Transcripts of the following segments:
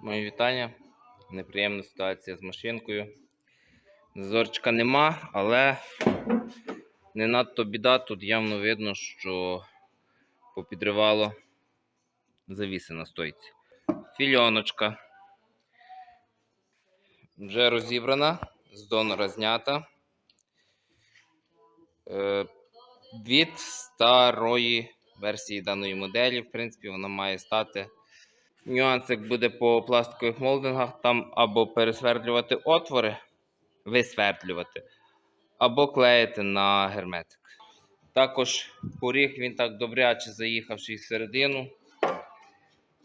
Мої вітання. Неприємна ситуація з машинкою. Зазорчика нема, але не надто біда. Тут явно видно, що попідривало завіси на стойці. Фільоночка. Вже розібрана, з донора знята. Е, Від старої версії даної моделі, в принципі, вона має стати. Нюанс, як буде по пластикових молдингах, там або пересвердлювати отвори, висвердлювати, або клеїти на герметик. Також поріг він так добряче заїхавши всередину.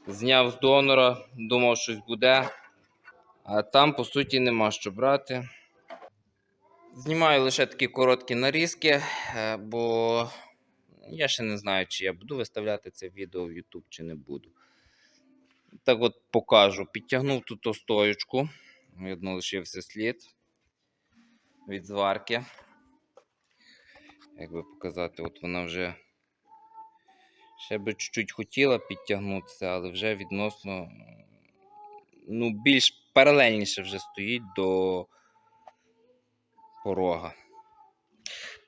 Зняв з донора, думав, щось буде. А там, по суті, нема що брати. Знімаю лише такі короткі нарізки, е, бо я ще не знаю, чи я буду виставляти це відео в YouTube, чи не буду. Так от покажу. Підтягнув тут остоючку. Видно, лишився слід від зварки. Як би показати, от вона вже ще би чуть-чуть хотіла підтягнутися, але вже відносно ну, більш паралельніше вже стоїть до порога.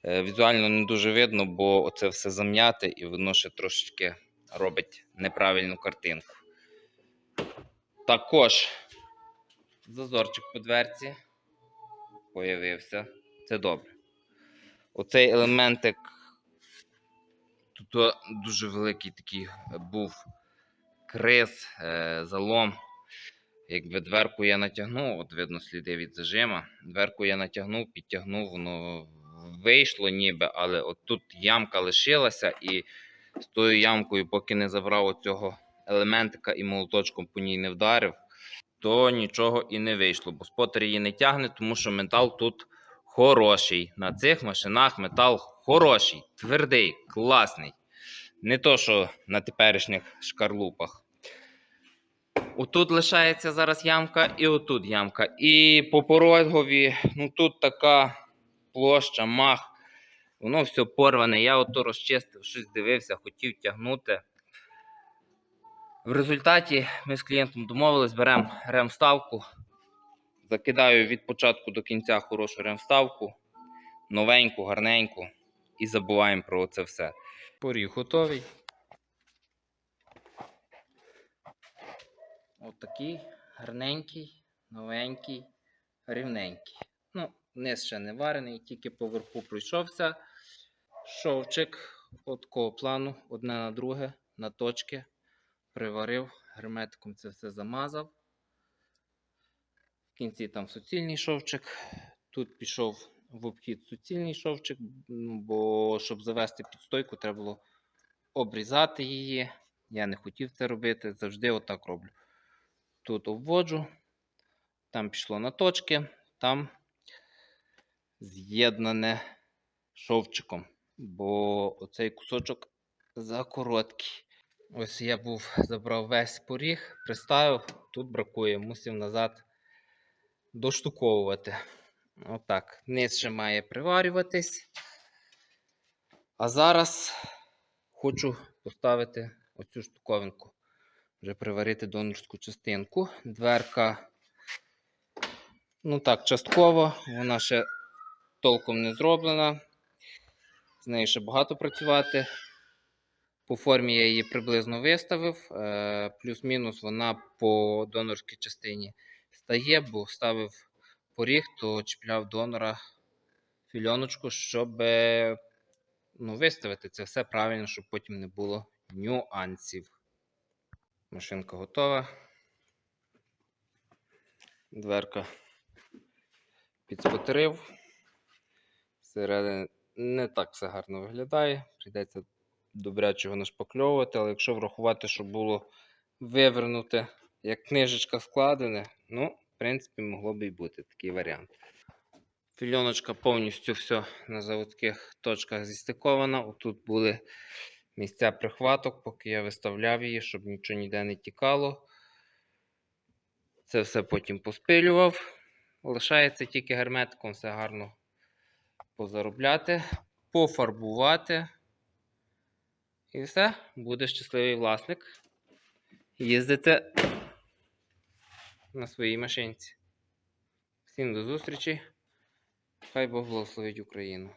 Е, Візуально не дуже видно, бо це все зам'яте і воно ще трошечки робить неправильну картинку. Також зазорчик по дверці появився. Це добре. Оцей елементик тут дуже великий такий був криз, е, залом. Якби дверку я натягнув, от видно сліди від зажима. Дверку я натягнув, підтягнув, воно вийшло ніби, але от тут ямка лишилася, і з тою ямкою, поки не забрав оцього елементика і молоточком по ній не вдарив, то нічого і не вийшло. Бо спотер її не тягне, тому що метал тут хороший. На цих машинах метал хороший, твердий, класний. Не то, що на теперішніх шкарлупах. Отут лишається зараз ямка, і отут ямка. І по порогові, ну тут така площа, мах. Воно все порване. Я ото розчистив, щось дивився, хотів тягнути. В результаті ми з клієнтом домовились, беремо ремставку. Закидаю від початку до кінця хорошу ремставку, новеньку, гарненьку, і забуваємо про це все. Поріг готовий. Отакий гарненький, новенький, рівненький. Ну, низ ще не варений, тільки поверху пройшовся. Шовчик от такого плану, одне на друге, на точки. Приварив, герметиком це все замазав. В кінці там суцільний шовчик. Тут пішов в обхід суцільний шовчик, ну, бо щоб завести підстойку, треба було обрізати її. Я не хотів це робити, завжди отак роблю. Тут обводжу, там пішло на точки, там з'єднане шовчиком, бо оцей кусочок закороткий. Ось я був, забрав весь поріг, приставив, тут бракує, мусив назад доштуковувати. Отак. Низ ще має приварюватись. А зараз хочу поставити оцю штуковинку. Вже приварити донорську частинку. Дверка, ну так, частково, вона ще толком не зроблена. З нею ще багато працювати. По формі я її приблизно виставив. е, Плюс-мінус вона по донорській частині стає, бо ставив поріг, то чіпляв донора фільоночку, щоб ну, виставити це все правильно, щоб потім не було нюансів. Машинка готова. Дверка підспотерив. Всередині не так все гарно виглядає. Прийдеться добрячого нашпакльовувати, але якщо врахувати, що було вивернуте, як книжечка складене, ну, в принципі, могло би і бути такий варіант. Фільоночка повністю все на заводських точках зістикована. Отут були місця прихваток, поки я виставляв її, щоб нічого ніде не тікало. Це все потім поспилював. Лишається тільки герметиком все гарно позаробляти, пофарбувати. І все, буде щасливий власник. Їздити на своїй машинці. Всім до зустрічі. Хай Бог благословить Україну.